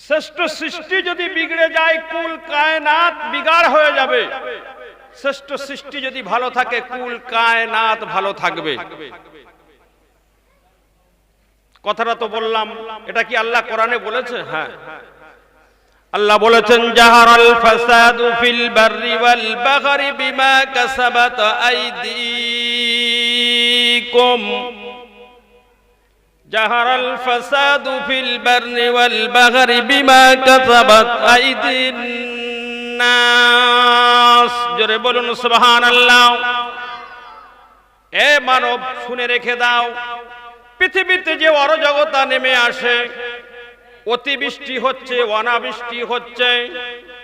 শ্রেষ্ঠ সৃষ্টি যদি বিগড়ে যায়, কুল কায়নাত বিগাড় হয়ে যাবে। শ্রেষ্ঠ সৃষ্টি যদি ভালো থাকে, কুল কায়নাত ভালো থাকবে। কথাটা তো বললাম, এটা কি আল্লাহ কোরআনে বলেছে? হ্যাঁ। আল্লাহ বলেছেন জাহারাল ফাসাদু ফিল বাররি ওয়াল বাহরি বিমা কাসাবাত আইদিকুম। ফাসাদু ফিল বাররি ওয়াল বাহরি বিমা কাসাবাত আইদিন নাস। জোরে বলুন, সুবহানাল্লাহ। এ মানব, শুনে রেখে দাও, পৃথিবীতে যে অরজগতা নেমে আসে, অতিবৃষ্টি হচ্ছে, অনাবৃষ্টি হচ্ছে,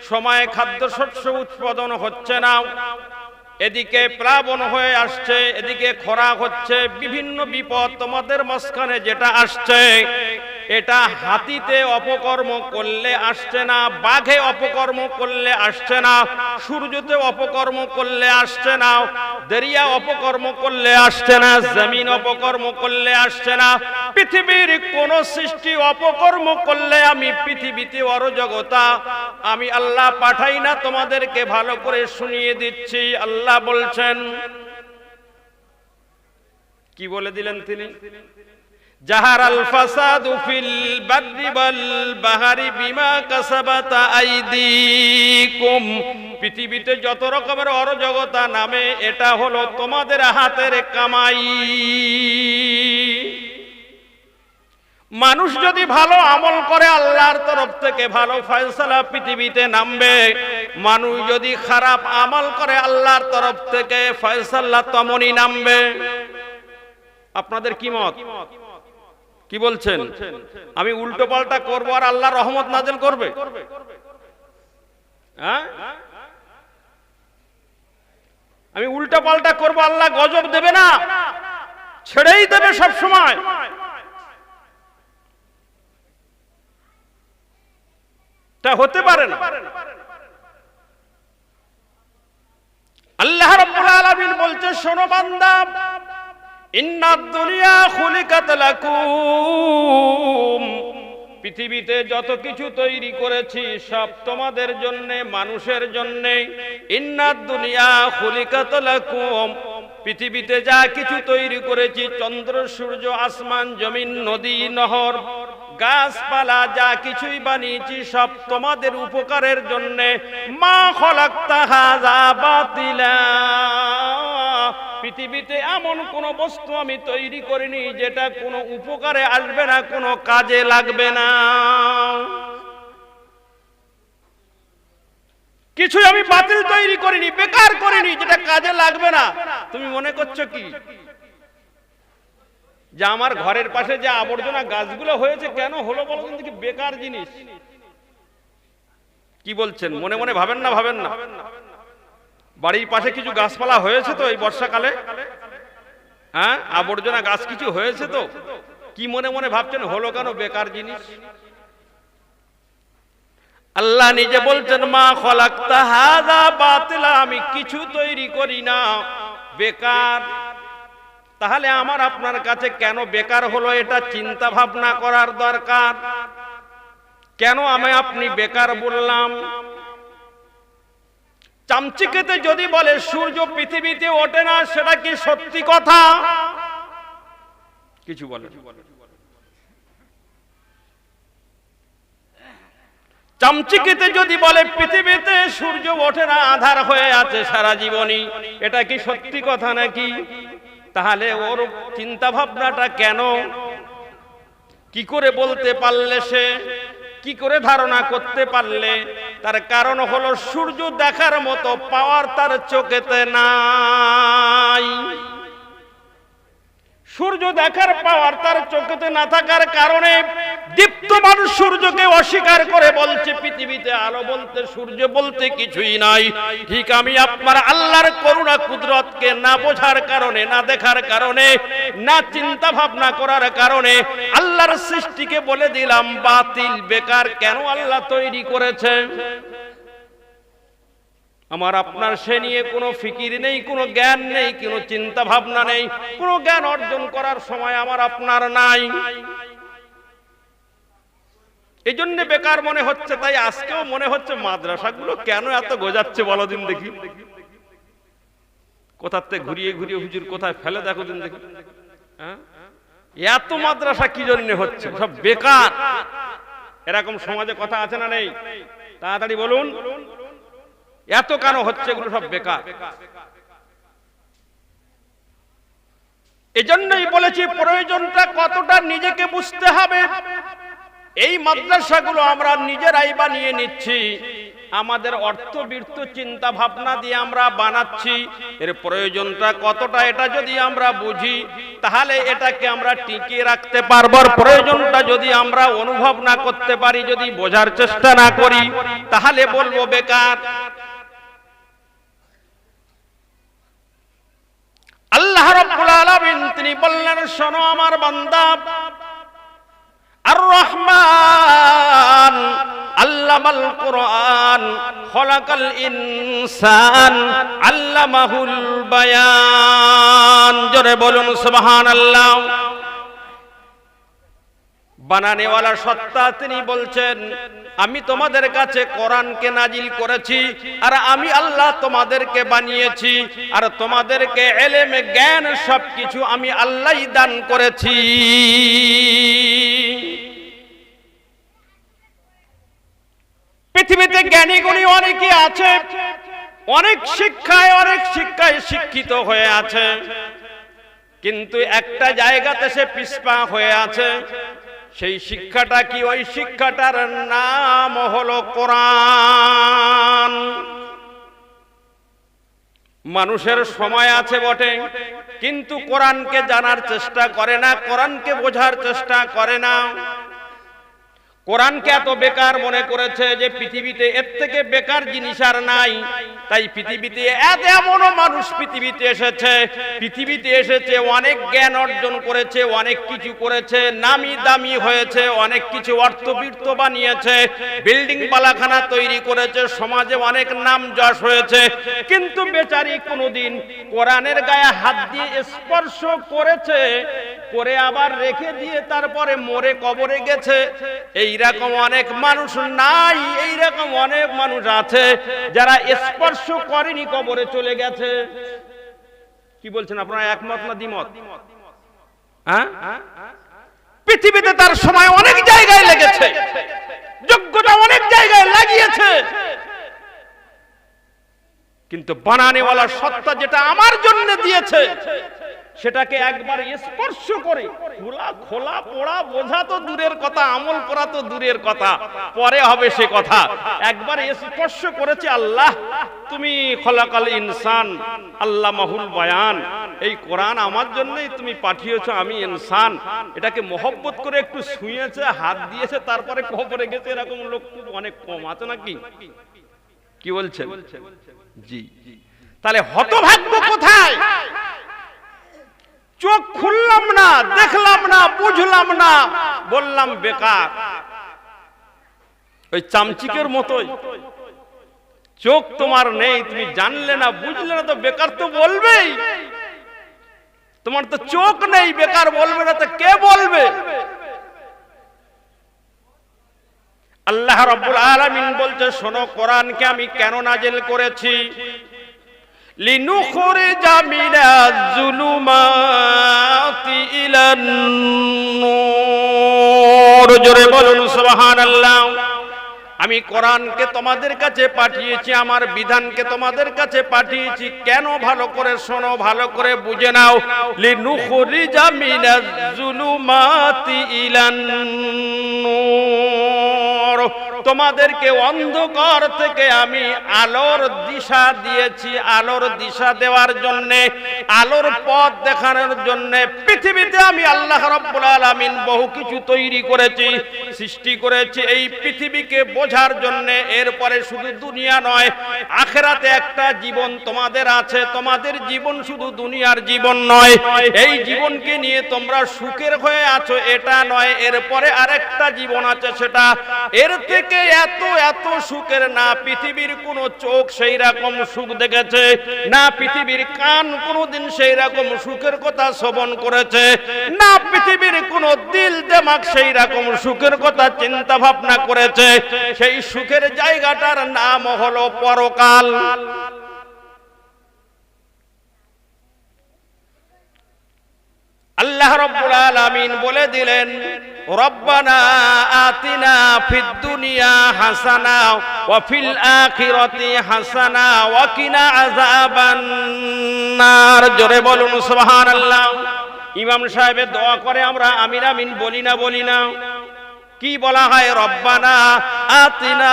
সময়ে খাদ্যশস্য উৎপাদন হচ্ছে না এদিকে প্লাবন হয়ে আসছে এদিকে খরা হচ্ছে বিভিন্ন বিপদ তোমাদের মাঝখানে যেটা আসছে। এটা হাতিতে অপকর্ম করলে আসছে না, বাঘে অপকর্ম করলে আসছে না, সূর্যতে অপকর্ম করলে আসছে না, দরিয়া অপকর্ম করলে আসছে না, জমিন অপকর্ম করলে আসছে না, পৃথিবীর কোন সৃষ্টি অপকর্ম করলে আমি পৃথিবীতে অরজগতা। আমি আল্লাহ পাঠাই না, তোমাদেরকে ভালো করে শুনিয়ে দিচ্ছি, আল্লাহ বলছেন। কি বলে দিলেন তিনি? জাহার আল ফাসাদু ফিল বাররি ওয়াল বাহারি বিমা কাসাবাত আইদিকুম। পৃথিবীতে যত রকমের অরজগতা নামে, এটা হলো তোমাদের হাতের কামাই। মানুষ যদি ভালো আমল করে, আল্লাহর তরফ থেকে ভালো ফয়সালা পৃথিবীতে নামবে। মানুষ যদি খারাপ আমল করে, আল্লাহর তরফ থেকে ফয়সাল্লা তমনই নামবে। আপনাদের কি মত? কি বলছেন? আমি উল্টো পাল্টা করব আর আল্লাহ রহমত নাজেল করবে? হ্যাঁ? আমি উল্টো পাল্টা করব, আল্লাহ গজব দেবে না। ছেড়েই দেবে সব সময়। তা হতে পারে না। আল্লাহ রাব্বুল আলামিন বলছে, শোনো বান্দা ইন্নাদ দুনিয়া খুলিকাত লাকুম পৃথিবীতে যত কিছু তৈরি করেছি, সব তোমাদের জন্যে, মানুষের জন্যে। ইন্নাদ দুনিয়া লাকুম। পৃথিবীতে যা কিছু তৈরি করেছি, চন্দ্র, সূর্য, আসমান, জমিন, নদী, নহর, গাছপালা, যা কিছুই বানিয়েছি, সব তোমাদের উপকারের জন্যে। মা খলাক্তা হাজা বাতিলা। পৃথিবীতে এমন কোন বস্তু আমি তৈরি করিনি যেটা কোনো উপকারে আসবে না, কোনো কাজে লাগবে না। কিছুই আমি বাতিল তৈরি করিনি, বেকার করিনি যেটা কাজে লাগবে না। তুমি মনে করছ কি? যে আমার ঘরের পাশে যে আবর্জনা গাছগুলো হয়েছে কেন হলো বলছেন দেখি, বেকার জিনিস। কি বলছেন? মনে মনে ভাবেন না ভাবেন না। বাড়ির পাশে কিছু গাছপালা হয়েছে তো এই বর্ষাকালে? হ্যাঁ? আবর্জনা গাছ কিছু হয়েছে তো? কি মনে মনে ভাবছেন, হলো কেন বেকার জিনিস? আল্লাহ নিজে বলছেন, মা খলাক্তা হাজা বাতিলা, আমি কিছু তৈরি করি না। বেকার? তাহলে আমার আপনার কাছে কেন বেকার হলো এটা চিন্তা ভাবনা করার দরকার? কেন আমি আপনি বেকার বললাম? চামচিকেতে যদি বলে সূর্য পৃথিবীতে ওঠে না, সেটা কি সত্যি কথা? কিছু বলে চামচিকেতে যদি বলে পৃথিবীতে সূর্য ওঠে না, আধার হয়ে আছে সারা জীবনই, এটা কি সত্যি কথা নাকি? তাহলে ওর চিন্তা ভাবনাটা কেন? কি করে বলতে পারলে সে? কি করে ধারণা করতে পারলে? তার কারণ হলো সূর্য দেখার মতো পাওয়ার তার চোখেতে নাই। সূর্য দেখার পাওয়ার তার চোখেতে না থাকার কারণে দীপ্তমান সূর্যকে অস্বীকার করে বলছে, পৃথিবীতে আলো বলতে সূর্য বলতে কিছুই নাই। ঠিক আমি আপনার আল্লাহর করুণা কুদরতকে না বোঝার কারণে, না দেখার কারণে, না চিন্তা ভাবনা করার কারণে আল্লাহর সৃষ্টিকে বলে দিলাম, বাতিল, বেকার কেন আল্লাহ তৈরি করেছে? আমার আপনার সে নিয়ে কোনো ফিকির নেই, কোনো জ্ঞান নেই, কোনো চিন্তা ভাবনা নেই, কোনো জ্ঞান অর্জন করার সময় আমার আপনার নাই। এই জন্য বেকার মনে হচ্ছে, তাই আজকেও মনে হচ্ছে মাদ্রাসাগুলো কেন এত গোজাচ্ছে বলো দিন দেখি। কোথার থেকে ঘুরিয়ে ঘুরিয়ে হুজুর কোথায় ফেলে দেখো দিন দেখি। হ্যাঁ? এত মাদ্রাসা কি জন্য হচ্ছে? সব বেকার। এরকম সমাজে কথা আছে না নেই? তাড়াতাড়ি বলুন। এত কেন হচ্ছে এগুলো সব বেকার? এজন্যই বলেছি প্রয়োজনটা কতটা নিজেকে বুঝতে হবে। এই মাদ্রাসাগুলো আমরা নিজেরাই বানিয়ে নিচ্ছি। আমাদের অর্থবৃত্ত চিন্তা ভাবনা দিয়ে আমরা বানাচ্ছি। এর প্রয়োজনটা কতটা এটা যদি আমরা বুঝি, তাহলে এটাকে আমরা টিকিয়ে রাখতে পারব। প্রয়োজনটা যদি আমরা অনুভব না করতে পারি, যদি বোঝার চেষ্টা না করি, তাহলে বলব বেকার। আল্লাহ রাব্বুল আলামিন তিনি বললেন, শোনো আমার বান্দা আল্লামাল কোরআন, খলাকাল ইনসান, আল্লামাহুল বায়ান। জোরে বলুন, সুবহানাল্লাহ। বানানেওয়ালা সত্তা, তিনি বলছেন, আমি তোমাদের কাছে কোরআনকে নাজিল করেছি, আর আমি আল্লাহ তোমাদেরকে বানিয়েছি, আর তোমাদেরকে এলেমে জ্ঞান সবকিছু আমি আল্লাহই দান করেছি। পৃথিবীতে জ্ঞানী গুণী অনেকে আছে। অনেক শিক্ষায় অনেক শিক্ষায় শিক্ষিত হয়ে আছে। কিন্তু একটা জায়গাতে সে পিসপা হয়ে আছে। সেই শিক্ষাটা কি? ওই শিক্ষাটার নাম হলো কোরআন। মানুষের সময় আছে বটে, কিন্তু কোরআনকে জানার চেষ্টা করে না, কোরআনকে বোঝার চেষ্টা করে না। কোরআনকে এত বেকার মনে করেছে যে পৃথিবীতে এর থেকে বেকার জিনিস আর নাই। তাই পৃথিবীতে এত এমনও মানুষ পৃথিবীতে এসেছে। পৃথিবীতে এসেছে, অনেক জ্ঞান অর্জন করেছে, অনেক কিছু করেছে, নামি দামি হয়েছে, অনেক কিছু অর্থবৃত্ত বানিয়েছে, বিল্ডিং বালাখানা তৈরি করেছে, সমাজে অনেক নাম যশ হয়েছে। কিন্তু বেচারি কোনোদিন কোরআনের গায়ে হাত দিয়ে স্পর্শ করেছে, করে আবার রেখে দিয়ে তারপরে মরে কবরে গেছে। এইরকম অনেক মানুষ নাই, এইরকম অনেক মানুষ আছে যারা স্পর্শ করেনি কবরে চলে গেছে। কি বলছেন আপনারা, একমত না দ্বিমত? হ্যাঁ? পৃথিবীতে তার সময় অনেক জায়গায় লেগেছে, যোগ্যতা অনেক জায়গায় লাগিয়েছে। কিন্তু বানানেওয়ালা সত্তা যেটা আমার জন্য দিয়েছে সেটাকে একবার স্পর্শ করে, খোলা খোলা, পোড়া, বোঝা তো দূরের কথা, আমল করা তো দূরের কথা, পরে হবে সে কথা। একবার স্পর্শ করেছে আল্লাহ, তুমি খলাকাল ইনসান আল্লাহ মাহুল বয়ান, এই কোরআন আমার জন্যই তুমি পাঠিয়েছো, আমি ইনসান। এটাকে মহব্বত করে একটু শুয়েছে, হাত দিয়েছে, তারপরে কবরে গেছে, এরকম লোক অনেক কম আছে নাকি? কি বলছেন? জি। তাহলে হতভাগ্য কোথায়? চোখ খুললাম না, দেখলাম না, বুঝলাম না, বললাম, বেকার। ওই চামচিকের মতোই। চোখ তোমার নেই, তুমি জানলে না, বুঝলে না, তো বেকার তো বলবেই। তোমার তো চোখ নেই, বেকার বলবে না, তো কে বলবে? আল্লাহ রাব্বুল আলামিন বলছে, শোনো, কোরআনকে আমি কেন নাজেল করেছি? لنخرج من الظلمات إلى النور জোরে বলুন সুবহানাল্লাহ আমি কোরআনকে তোমাদের কাছে পাঠিয়েছি আমার বিধানকে তোমাদের কাছে পাঠিয়েছি কেন ভালো করে শোনো ভালো করে বুঝে নাও লিনুখরিজা মিনাজ জুলুমাতি ইলান নূর তোমাদেরকে অন্ধকার থেকে আমি আলোর দিশা দিয়েছি। আলোর দিশা দেওয়ার জন্য, আলোর পথ দেখানোর জন্য পৃথিবীতে আমি আল্লাহ রাব্বুল আলামিন বহু কিছু তৈরি করেছি, সৃষ্টি করেছি এই পৃথিবীকে বোঝার জন্য। এরপরে শুধু দুনিয়া নয়, আখেরাতে একটা জীবন তোমাদের আছে। তোমাদের জীবন শুধু দুনিয়ার জীবন নয়। এই জীবনকে নিয়ে তোমরা সুখের হয়ে আছো, এটা নয়। এরপরে আরেকটা জীবন আছে সেটা। এর থেকে থেকে এত এত সুখের না পৃথিবীর কোন চোখ সেই রকম সুখ দেখেছে, না পৃথিবীর কান কোনোদিন সেই রকম সুখের কথা শ্রবণ করেছে, না পৃথিবীর কোন দিল দেমাক সেই রকম সুখের কথা চিন্তা ভাবনা করেছে। সেই সুখের জায়গাটার নাম হলো পরকাল। আল্লাহ রব্বুল আলামিন বলে দিলেন, রব্বানা আতিনা ফিদ দুনিয়া হাসানা ওয়া ফিল আখিরাতি হাসানা ওয়া কিনা আযাবান নার। জোরে বলুন সুবহানাল্লাহ। ইমাম সাহেবের দোয়া করে আমরা আমিন আমিন বলি না বলি না। কি বলা হয়? রব্বানা আতিনা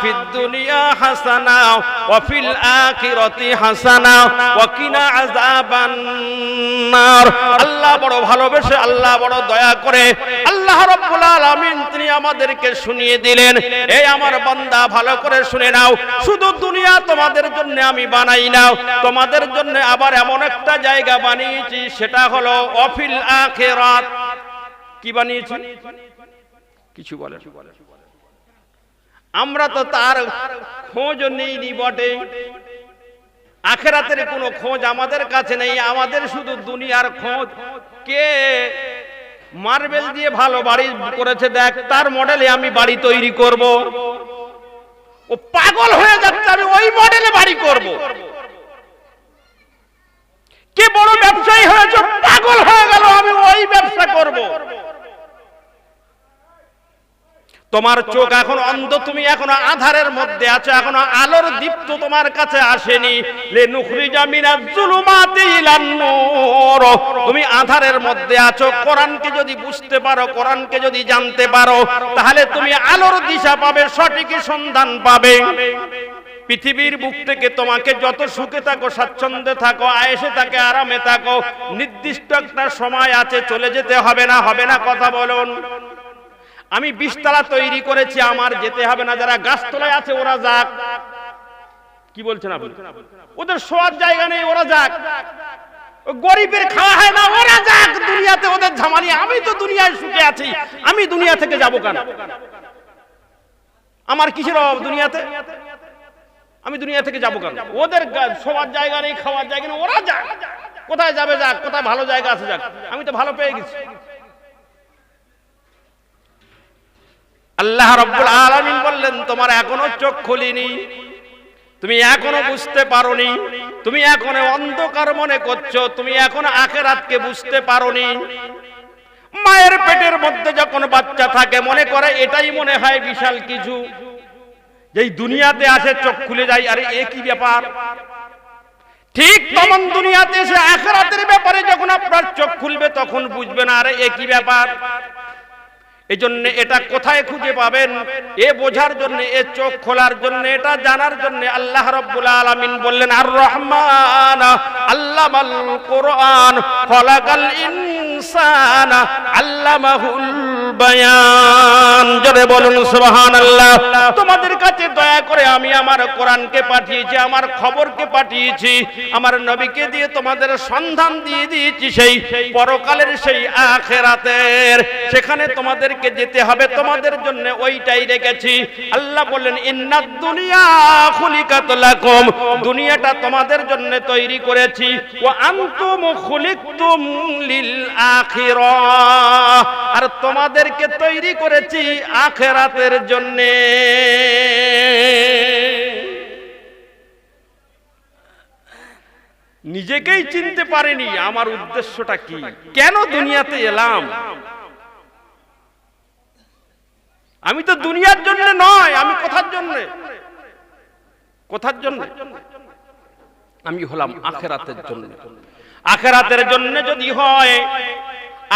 ফিদ দুনিয়া হাসানা ওয়া ফিল আখিরাতি হাসানা ওয়া কিনা আযাবান নার। আল্লাহ বড় ভালোবেসে, আল্লাহ বড় দয়া করে আল্লাহ রাব্বুল আলামিন তিনি আমাদেরকে শুনিয়ে দিলেন। এই আমার বান্দা, ভালো করে শুনে নাও। শুধু দুনিয়া তোমাদের জন্য আমি বানাই নাও। তোমাদের জন্য আবার এমন একটা জায়গা বানিয়েছি, সেটা হলো অফিল আখিরাত। কি বানিয়েছি? কিছু বলে আমরা তো তার খোঁজ নেইনি বটে। আখেরাতের কোনো খোঁজ আমাদের কাছে নেই, আমাদের শুধু দুনিয়ার খোঁজ। কে মার্বেল দিয়ে ভালো বাড়ি করেছে দেখ, তার মডেলে আমি বাড়ি তৈরি করব। ও পাগল হয়ে যাচ্ছে, আমি ওই মডেলে বাড়ি করব। কে বড় ব্যবসায়ী হয়েছে পাগল হয়ে গেল, আমি ওই ব্যবসা করব। তোমার চোখ এখন অন্ধ, তুমি এখনও আধারের মধ্যে আছো, এখনও আলোর দীপ্ত তোমার কাছে আসেনি। তুমি আধারের মধ্যে আছো, কোরআনকে যদি বুঝতে পারো, কোরআনকে যদি জানতে পারো, তাহলে তুমি আলোর দিশা পাবে, সঠিক সন্ধান পাবে। পৃথিবীর বুক থেকে তোমাকে যত সুখে থাকো, স্বাচ্ছন্দ্যে থাকো, আয়েসে থাকে, আরামে থাকো, নির্দিষ্ট একটা সময় আছে, চলে যেতে হবে না হবে না, কথা বলুন। আমি বিশতলা তৈরি করেছি, আমার যেতে হবে না। যারা গাছতলায় আছে, ওরা যাক। কি বলছেন আপনি? ওদের শোয়ার জায়গা নেই, ওরা যাক। গরিবের খাওয়া হয় না, ওরা যাক। দুনিয়াতে ওদের ঝামালি আমি তো দুনিয়ায় সুখে আছি। আমি দুনিয়া থেকে যাব কেন? আমার কিসের অভাব দুনিয়াতে? আমি দুনিয়া থেকে যাব কেন? ওদের শোয়ার জায়গা নেই, খাওয়ার জায়গা নেই, ওরা যাক। কোথায় যাবে, যাক। কোথায় ভালো জায়গা আছে, যাক। আমি তো ভালো পেয়ে গেছি। আল্লাহ রব্বুল আলামিন বললেন, তোমার এখনও চোখ খুলিনি, তুমি এখনও বুঝতে পারোনি, তুমি এখনও অন্ধকার মনে করছ, তুমি এখনও আখেরাতকে বুঝতে পারোনি। মায়ের পেটের মধ্যে যখন বাচ্চা থাকে, মনে করে এটাই মনে হয় বিশাল কিছু। যেই দুনিয়াতে আসে, চোখ খুলে যায়, আরে এ কি ব্যাপার? ঠিক তখন দুনিয়াতে এসে আখেরাতের ব্যাপারে যখন আপনার চোখ খুলবে, তখন বুঝবে না, আরে এ কি ব্যাপার? এই জন্য এটা কোথায় খুঁজে পাবেন? এ বোঝার জন্য, এ চোখ খোলার জন্য, এটা জানার জন্য আল্লাহ রব্বুল আলামিন বললেন, আর রহমান, আল্লাহ কোরআন খলাকাল ইনসান আল্লামাহুল বায়ান। জোরে বলুন, সুবহানাল্লাহ। তোমাদের কাছে দয়া করে আমি আমার কোরআনকে পাঠিয়েছি, আমার খবরকে পাঠিয়েছি, আমার নবীকে দিয়ে তোমাদের সন্ধান দিয়ে দিয়েছি সেই পরকালের সেই আখেরাতের। সেখানে তোমাদেরকে যেতে হবে, তোমাদের জন্য ওইটাই রেখেছি। আল্লাহ বললেন ইন্নাদ দুনিয়া খুলিকাত লাকুম, দুনিয়াটা তোমাদের জন্য তৈরি করেছি। ওয়া আনতুম খুলিকতুম লিল আখিরাহ আর তোমাদেরকে তৈরি করেছি আখেরাতের জন্যে। নিজেকেই চিনতে পারেনি, আমার উদ্দেশ্যটা কি? কেন দুনিয়াতে এলাম? আমি তো দুনিয়ার জন্য নয়, আমি কোথার জন্য। কোথার জন্য। আমি হলাম আখেরাতের জন্য। আখেরাতের জন্য যদি হয়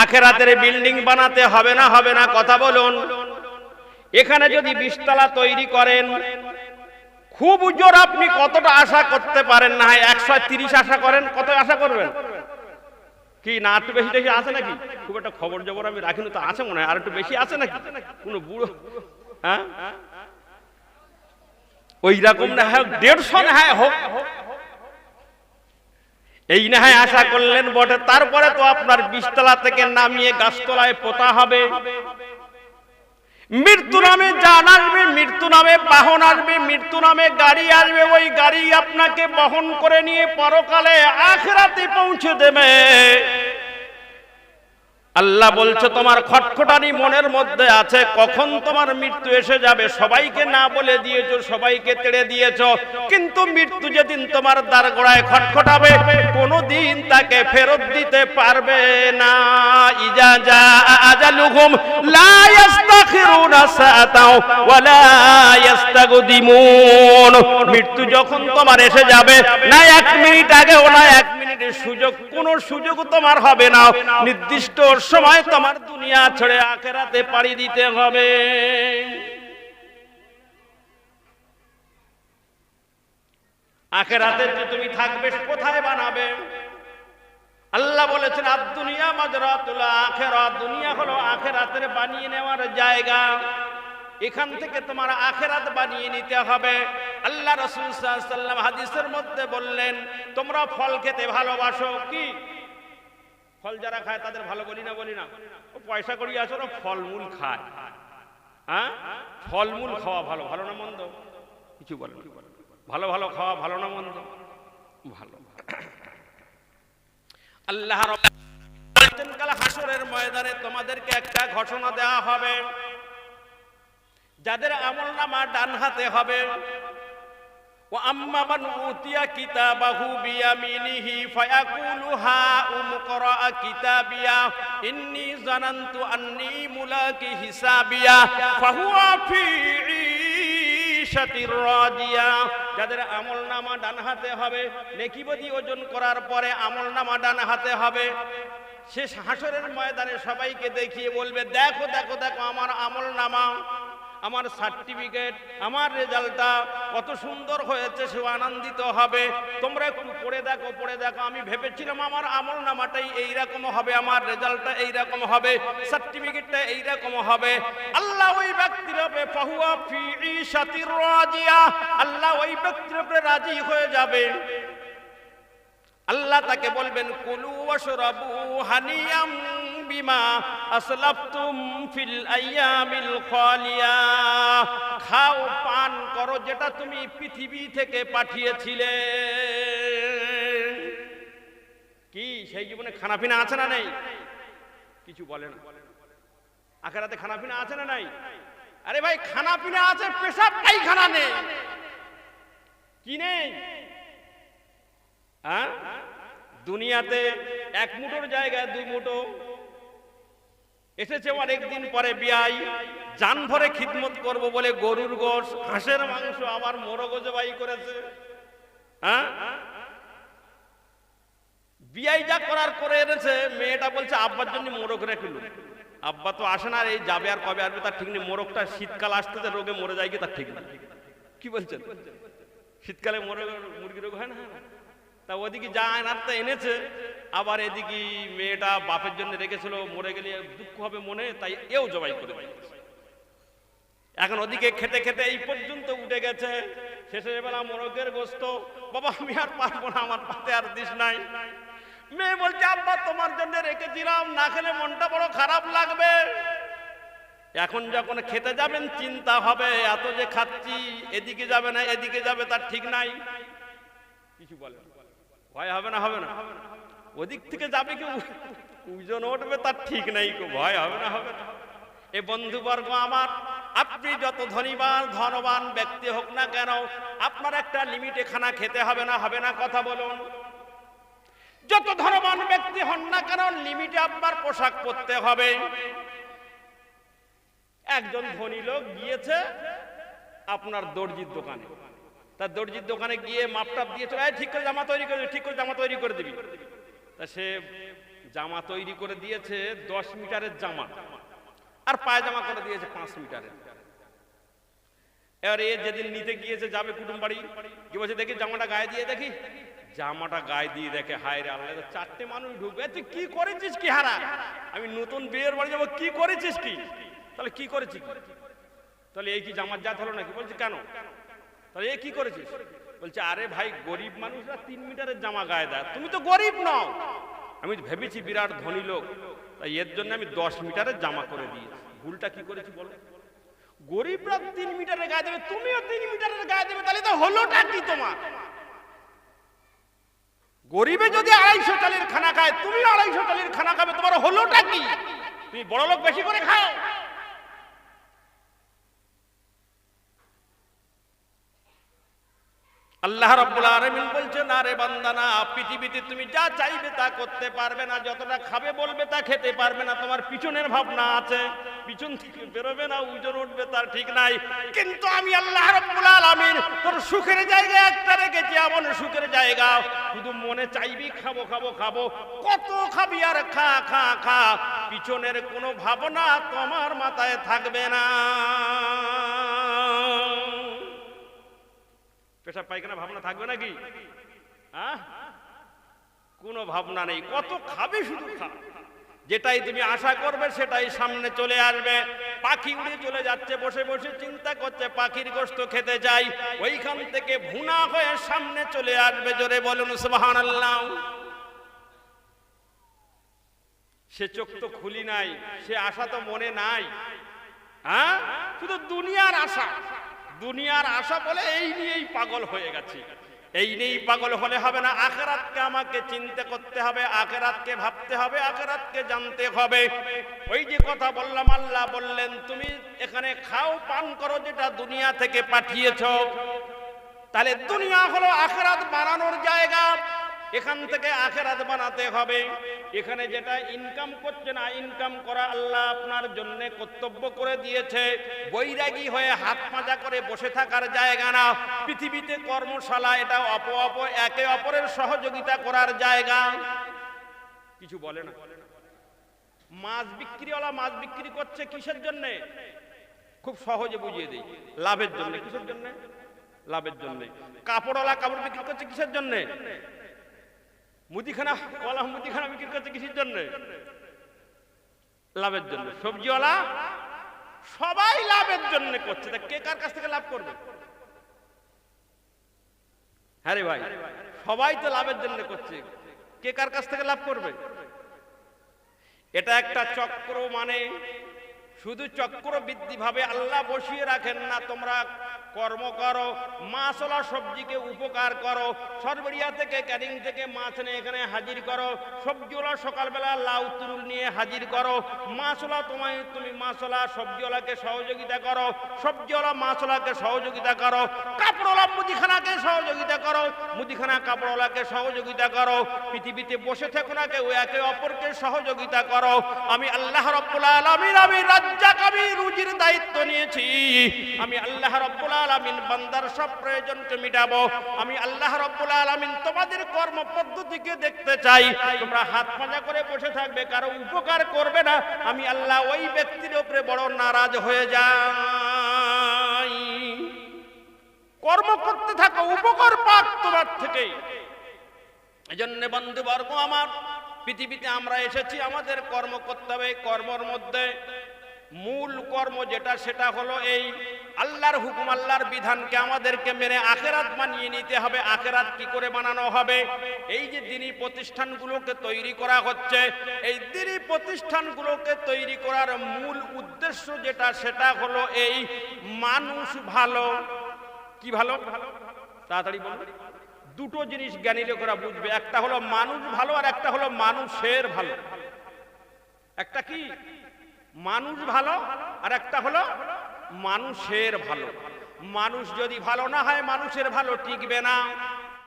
আখেরাতের বিল্ডিং বানাতে হবে না হবে না, কথা বলুন। এখানে যদি বিশতলা তৈরি করেন, খুব জোর আপনি কতটা আশা করতে পারেন না একশো তিরিশ আশা করেন? কত আশা করবেন? কি না, একটু বেশি টেশি আছে নাকি? খুব একটা খবর জবর আমি রাখিনি তো, আছে মনে হয়, আর একটু বেশি আছে নাকি? কোনো বুড়ো হ্যাঁ? ওই রকম না হয়, দেড়শো না হয়, হোক এই না হয় আশা করলেন বটে, তারপরে তো আপনার বিশতলা থেকে নামিয়ে গাছতলায় পোতা হবে। মৃত্যু নামে যান আসবে, মৃত্যু নামে বাহন আসবে, মৃত্যু নামে গাড়ি আসবে, ওই গাড়ি আপনাকে বহন করে নিয়ে পরকালে আখরাতে পৌঁছে দেবে। আল্লাহ বলছে, তোমার খটখটানি মনের মধ্যে আছে, কখন তোমার মৃত্যু এসে যাবে? সবাইকে না বলে দিয়েছ, সবাইকে তেড়ে দিয়েছ। কিন্তু মৃত্যু যেদিন তোমার দ্বার গোড়ায় খটখটাবে, কোনোদিন তাকে ফেরত দিতে পারবে না। ইজা যা আজালুহুম, লা ইস্তাখিরুনা সাআতাও ওয়ালা ইস্তাগদিমুন মৃত্যু যখন তোমার এসে যাবে, না এক মিনিট আগে ও না এক মিনিটের সুযোগ, কোনো সুযোগ তোমার হবে না। নির্দিষ্ট সময় তোমার দুনিয়া ছেড়ে আখেরাতে পাড়ি দিতে হবে। আখেরাতে যে তুমি থাকবে কোথায় বানাবে? আল্লাহ বলেছেন আর দুনিয়া মাজরাতুল আখেরাত দুনিয়া হলো আখেরাতের বানিয়ে নেওয়ার জায়গা। এখান থেকে তোমার আখেরাত বানিয়ে নিতে হবে। আল্লাহ রসুল হাদিসের মধ্যে বললেন, তোমরা ফল খেতে ভালোবাসো, কি? ফল যারা খায় তাদের ভালো বলি না বলি না। ও পয়সা করি আসো না ফলমূল খায়। হ্যাঁ? ফলমূল খাওয়া ভালো ভালো না মন্দ? কিছু বলেন ভালো ভালো খাওয়া ভালো না মন্দ? ভালো আল্লাহ হাসরের ময়দানে তোমাদেরকে একটা ঘোষণা দেওয়া হবে। যাদের আমল নামা ডান হাতে হবে। ও আম্মা মান উতিয়া কিতাবাহু বিয়ামিনিহি ফায়াকুলু হা ইন্নী জানান্তু আন্নী মুলাকি হিসাবিয়া ফাহুয়া ফি ঈশাতির রাজিয়া যাদের আমল নামা ডান হাতে হবে নেকিবদি ওজন করার পরে আমল নামা ডান হাতে হবে। শেষ হাসরের ময়দানে সবাইকে দেখিয়ে বলবে, দেখো দেখো দেখো আমার আমল নামা আমার সার্টিফিকেট, আমার রেজাল্টটা কত সুন্দর হয়েছে সে আনন্দিত হবে। তোমরা একটু পড়ে দেখো পড়ে দেখো, আমি ভেবেছিলাম আমার আমল নামাটাই এইরকম হবে, আমার রেজাল্টটা এইরকম হবে, সার্টিফিকেটটা এইরকম হবে। আল্লাহ ওই ব্যক্তির হবে ফাহুয়া ফি রাজিয়া, আল্লাহ ওই ব্যক্তির উপরে রাজি হয়ে যাবে। আল্লাহ তাকে বলবেন, কুলু ওয়াশরাবু হানিয়াম। খাও, পান করো যেটা তুমি পৃথিবী থেকে পাঠিয়েছিলে। কি, সেই জীবনে খানাপিনা আছে না নেই? কিছু বলে না। আখেরাতে খানাপিনা আছে না নাই? আরে ভাই, খানাপিনা আছে, পেশাব খানা নেই। কি নেই? হ্যাঁ? দুনিয়াতে এক মুঠোর জায়গায় দুই মুঠো এসেছে অনেকদিন পরে বিয়াই। যান ভরে খিদমত করব বলে গরুর গোশ, হাঁসের মাংস আমার মোরগ জবাই করেছে। হ্যাঁ? বিয়াই যা করার করে এনেছে, মেয়েটা বলছে, আব্বার জন্য মোরগ রেখেল আব্বা তো আসে না এই যাবে আর কবে আসবে, তার ঠিক নেই। মোরগটা শীতকাল আসতেছে, রোগে মরে যায় কি, তার ঠিক নেই। কি বলছেন? শীতকালে মোরগ মুরগি রোগ হয় না? তা ওদিকে যা আনারটা এনেছে। আবার এদিকে মেয়েটা বাপের জন্য রেখেছিল, মরে গেলে দুঃখ হবে মনে, তাই এও জবাই করে। এখন ওদিকে খেতে খেতে এই পর্যন্ত উঠে গেছে। শেষের বেলা মোরগের গোস্ত, বাবা, আমি আর পারব না, আমার পাতে আর দিস নাই। মেয়ে বলছে, আব্বা, তোমার জন্য রেখেছিলাম, না খেলে মনটা বড় খারাপ লাগবে। এখন যখন খেতে যাবেন, চিন্তা হবে, এত যে খাচ্ছি, এদিকে যাবে না, এদিকে যাবে, তার ঠিক নাই। কিছু বলে। ভয় হবে না হবে না। ওদিক থেকে যাবে কি ওজন উঠবে, তার ঠিক নাই কো ভয় হবে না হবে না এ বন্ধুবর্গ আমার, আপনি যত ধনীবান, ধনবান ব্যক্তি হোক না কেন, আপনার একটা লিমিটে খানা খেতে হবে না হবে না, কথা বলুন। যত ধনবান ব্যক্তি হন না কেন লিমিটে আপনার পোশাক পরতে হবে। একজন ধনী লোক গিয়েছে আপনার দর্জির দোকানে। তার দর্জির দোকানে গিয়ে মাপটাপ দিয়েছে ঠিক করে জামা তৈরি করে ঠিক করে জামা তৈরি করে দিবি। তা সে জামা তৈরি করে দিয়েছে, দশ মিটারের জামা। আর পায়জামা করে দিয়েছে পাঁচ মিটারের। এবার এ যেদিন নিতে গিয়েছে, যাবে কুটুম বাড়ি। কি বলছে, দেখি জামাটা গায়ে দিয়ে দেখি। জামাটা গায়ে দিয়ে দেখে, হায় রে আল্লাহ চারটে মানুষ ঢুকবে। তুই কি করেছিস কি, হারা? আমি নতুন বিয়ের বাড়ি যাব, কি করেছিস কি? তাহলে কি করেছিস তাহলে এই কি জামার জাত হলো নাকি? বলছে, কেন? তাহলে এ কি করেছিস? বলছে, আরে ভাই, গরিব মানুষরা তিন মিটারের জামা গায়ে দেয়। তুমি তো গরিব নও। আমি ভেবেছি বিরাট ধনী লোক। তাই এর জন্য আমি দশ মিটারের জামা করে দিয়েছি। ভুলটা কি করেছি বলো? গরিবরা তিন মিটারের গায়ে দেবে, তুমিও তিন মিটারের গায়ে দেবে, তাহলে তো হলোটা কি তোমার? গরিবে যদি আড়াইশো চালের খানা খায় তুমি আড়াইশো চালের খানা খাবে, তোমার হলোটা কি? তুমি বড় লোক বেশি করে খাও। আল্লাহ রাব্বুল আলামিন বলছে না রে বান্দা না, পৃথিবীতে তুমি যা চাইবে তা করতে পারবে না, যতটা খাবে বলবে তা খেতে পারবে না, তোমার পিছনের ভাবনা আছে, পিছন থেকে বেরোবে না, উজোর উঠবে তার ঠিক নাই। কিন্তু আমি আল্লাহ রাব্বুল আলামিন, তোর সুখের জায়গা একটা রেখেছি, এমন সুখের জায়গা, শুধু মনে চাইবি, খাব খাব খাব, কত খাবি আর খা খা খা, পিছনের কোনো ভাবনা তোমার মাথায় থাকবে না। পেশাব পায়খানা ভাবনা থাকবে নাকি? হ্যাঁ? কোনো ভাবনা নেই, কত খাবে শুধু খা। যেটাই তুমি আশা করবে সেটাই সামনে চলে আসবে। পাখি উড়ে চলে যাচ্ছে, বসে বসে চিন্তা করছে, পাখির গোস্ত খেতে যাই ওইখান থেকে ভুনা হয়ে সামনে চলে আসবে, জোরে বলুন সুবহান আল্লাহ সে চোখ তো খুলি নাই, সে আশা তো মনে নাই। হ্যাঁ? শুধু দুনিয়ার আশা। দুনিয়ার আশা বলে এই নিয়েই পাগল হয়ে গেছি। এই নিয়েই পাগল হলে হবে না, আখেরাতকে আমাকে চিন্তা করতে হবে, আখেরাতকে ভাবতে হবে, আখেরাতকে জানতে হবে। ওই যে কথা বললাম, আল্লাহ বললেন, তুমি এখানে খাও, পান করো যেটা দুনিয়া থেকে পাঠিয়েছ। তাহলে দুনিয়া হলো আখেরাত বানানোর জায়গা। এখান থেকে আখেরাত বানাতে হবে। এখানে যেটা ইনকাম করছে না ইনকাম করা আল্লাহ আপনার জন্য কর্তব্য করে দিয়েছে। বৈরাগী হয়ে হাত মাজা করে বসে থাকার জায়গা না। পৃথিবীতে কর্মশালা, এটা অপ অপ একে অপরের সহযোগিতা করার জায়গা। কিছু বলে না। মাছ বিক্রিওয়ালা মাছ বিক্রি করছে কিসের জন্যে? খুব সহজে বুঝিয়ে দিই। লাভের জন্য, কিসের জন্য? লাভের জন্য। কাপড়ওয়ালা কাপড় বিক্রি করছে কিসের জন্য? মুদিখানা ওয়ালা মুদিখানা বিক্রি করছে কিসের জন্য? লাভের জন্য। সবজিওয়ালা সবাই লাভের জন্য করছে। তা কে কার কাছ থেকে লাভ করবে? হ্যাঁ রে ভাই, সবাই তো লাভের জন্য করছে। কে কার কাছ থেকে লাভ করবে? এটা একটা চক্র মানে শুধু চক্রবৃদ্ধি ভাবে আল্লাহ বসিয়ে রাখেন না, তোমরা কর্ম করো, মাছলা সবজিকে উপকার করো, সরবরিয়া থেকে ক্যারিং থেকে মাছ নিয়ে এখানে হাজির করো, সবজিওয়ালা সকালবেলা লাউ তুরুল নিয়ে হাজির করো, মাছলা তোমায়, তুমি মাছলা সবজিওয়ালাকে সহযোগিতা করো, সবজিওয়ালা মাছলাকে সহযোগিতা করো, কাপড়ওয়ালা মুদিখানাকে সহযোগিতা করো, মুদিখানা কাপড়ওয়ালাকে সহযোগিতা করো, পৃথিবীতে বসে থেকো না কেউ, একে অপরকে সহযোগিতা করো। আমি আল্লাহ রব্বুল আলামিন, আমি রাজ্জাক, আমি রুজির দায়িত্ব নিয়েছি। আমি আল্লাহ রব্বুল আলামিন বান্দার সব প্রয়োজনকে মিটাবো। আমি আল্লাহ রব্বুল আলামিন তোমাদের কর্ম পদ্ধতিকে দেখতে চাই। তোমরা হাত মাজা করে বসে থাকবে, কারও উপকার করবে না। আমি আল্লাহ ওই ব্যক্তির উপরে বড় নারাজ হয়ে যাই। কর্ম করতে থাকো, উপকার পাক তোমার থেকে। এজন্য বন্ধুবর্গ আমার, পৃথিবীতে আমরা এসেছি, আমাদের কর্ম করতে হবে, কর্মর মধ্যে মূল কর্ম যেটা, সেটা হলো এই আল্লাহর হুকুম, আল্লাহর বিধানকে আমাদেরকে মেনে আখেরাত বানিয়ে নিতে হবে। আখেরাত কি করে বানানো হবে? এই যে দিনী প্রতিষ্ঠানগুলোকে তৈরি করা হচ্ছে, এই দিনী প্রতিষ্ঠানগুলোকে তৈরি করার মূল উদ্দেশ্য যেটা, সেটা হলো এই মানুষ ভালো। কি ভালো? তাড়াতাড়ি বলুন। দুটো জিনিস জ্ঞানী লোকেরা বুঝবে। একটা হলো মানুষ ভালো আর একটা হলো মানুষের ভালো। একটা কি? মানুষ ভালো, আর একটা হলো মানুষের ভালো। মানুষ যদি ভালো না হয়, মানুষের ভালো টিকবে না।